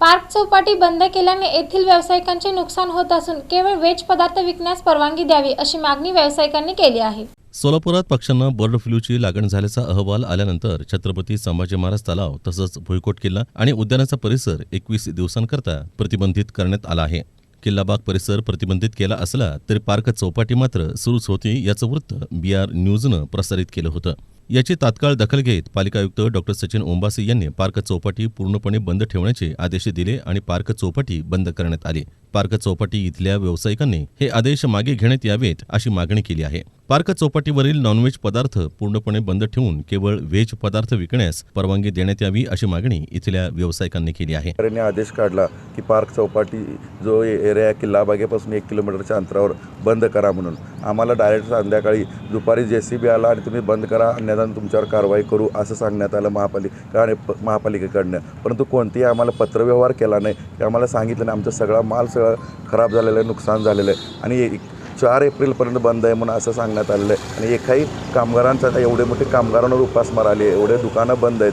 Park Chowpatty बंद केल्याने येथील व्यावसायिकांचे नुकसान होत असून केवळ वेज पदार्थ विकण्यास परवानगी द्यावी अशी मागणी व्यावसायिकांनी केली आहे. सोलापुरात पक्ष्यांना बर्ड फ्लूची लागण झाल्याचा अहवाल आल्यानंतर छत्रपती संभाजी महाराज तलाव तसंच भुईकोट किल्ला आणि उद्यानाचा परिसर एकवीस दिवसांकरता प्रतिबंधित करण्यात आला आहे. किल्लाबाग परिसर प्रतिबंधित केला असला तरी पार्क चौपाटी मात्र सुरूच होती याचं वृत्त बी आर न्यूजनं प्रसारित केलं होतं. याची तात्काळ दखल घेत पालिका आयुक्त डॉक्टर सचिन ओंबासी यांनी पार्क चौपाटी पूर्णपणे बंद ठेवण्याचे आदेश दिले आणि पार्क चौपाटी बंद करण्यात आली. पार्क चौपाटी इथल्या व्यावसायिकांनी हे आदेश मागे घेण्यात यावेत अशी मागणी केली आहे. पार्क चौपाटीवरील नॉनव्हेज पदार्थ पूर्णपणे बंद ठेवून केवळ व्हेज पदार्थ विकण्यास परवानगी देण्यात यावी अशी मागणी इथल्या व्यावसायिकांनी केली आहे. आदेश काढला की पार्क चौपाटी जो एरिया किल्ला बागेपासून एक किलोमीटरच्या अंतरावर बंद करा म्हणून. आम्हाला डायरेक्ट संध्याकाळी दुपारी जे सी बी आला आणि तुम्ही बंद करा अन्यथा तुमच्यावर कारवाई करू असं सांगण्यात आलं महापालिका आणि महापालिकेकडनं. परंतु कोणतीही आम्हाला पत्रव्यवहार केला नाही की आम्हाला सांगितलं नाही. आमचं सगळा माल सगळं खराब झालेलं आहे नुकसान झालेलं आहे. आणि एक- चार एप्रिलपर्यंत बंद आहे म्हणून असं सांगण्यात आलेलं आहे. आणि एकाही कामगारांचा आता एवढे मोठे कामगारांवर उपासमार आली आहे एवढे दुकानं बंद आहेत.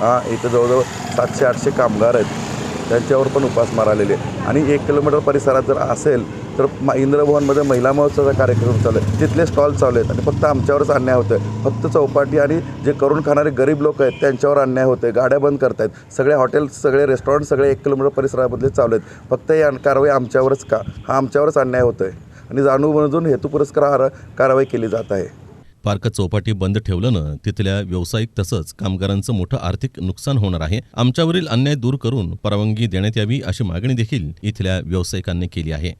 हां इथं जवळजवळ सातशे आठशे कामगार आहेत. त्यांच्यावर पण उपासमार आलेले आहे आणि एक किलोमीटर परिसरात जर असेल तर म इंद्रभवनमध्ये महिला महोत्सवाचा कार्यक्रम चालू आहे. तिथले स्टॉल चालू आहेत. आणि फक्त आमच्यावरच अन्याय होतो आहे फक्त चौपाटी आणि जे करून खाणारे गरीब लोक आहेत त्यांच्यावर अन्याय होतो आहे गाड्या बंद करतायत. सगळे हॉटेल्स सगळे रेस्टॉरंट सगळे एक किलोमीटर परिसरामधले चालू आहेत. फक्त ही कारवाई आमच्यावरच का? हा आमच्यावरच अन्याय होतो आहे आणि जाणून बुजून हेतुपुरस्कार कारवाई केली जात आहे. पार्क चौपाटी बंद ठेवल्यानं तिथल्या व्यावसायिक तसंच कामगारांचं मोठं आर्थिक नुकसान होणार आहे. आमच्यावरील अन्याय दूर करून परवानगी देण्यात यावी अशी मागणी देखील इथल्या व्यावसायिकांनी केली आहे.